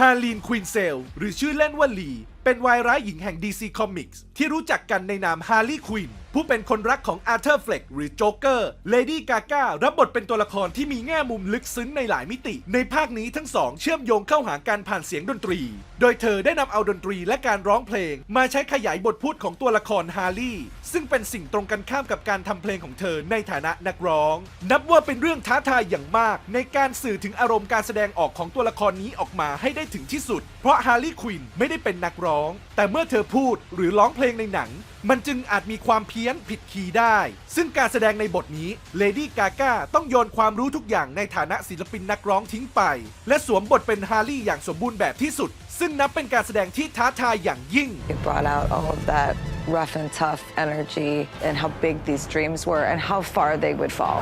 ฮาลีนควินเซลหรือชื่อเล่นว่าลี เป็นวายร้ายหญิงแห่ง DC Comics ที่รู้จักกันในนามฮาร์ลีควิน ผู้เป็นคนรักของอาร์เธอร์เฟล็กหรือโจ๊กเกอร์เลดี้กาก้ารับบทเป็นตัวละครที่มีแง่มุมลึกซึ้งในหลายมิติ ในภาคนี้ทั้งสองเชื่อมโยงเข้าหาการผ่านเสียงดนตรี โดยเธอได้นำเอาดนตรีและการร้องเพลง มาใช้ขยายบทพูดของตัวละครฮาร์ลี่ซึ่งเป็นสิ่งตรงกันข้ามกับการทำเพลงของเธอในฐานะนักร้อง นับว่าเป็นเรื่องท้าทายอย่างมาก ในการสื่อถึงอารมณ์การแสดงออกของตัวละครนี้ออกมาให้ได้ถึงที่สุด เพราะฮาร์ลี่ควินไม่ได้เป็นนักร้อง แต่เมื่อเธอพูดหรือร้องเพลงในหนัง มันจึงอาจมีความเพี้ยนผิดคีย์ได้ ซึ่งการแสดงในบทนี้เลดี้กาก้าต้องโยนความรู้ทุกอย่างในฐานะศิลปินนักร้องทิ้งไป และสวมบทเป็นฮาร์ลี่อย่างสมบูรณ์แบบที่สุด ซึ่งนับเป็นการแสดงที่ท้าทายอย่างยิ่ง It brought out all of that rough and tough energy and how big these dreams were and how far they would fall.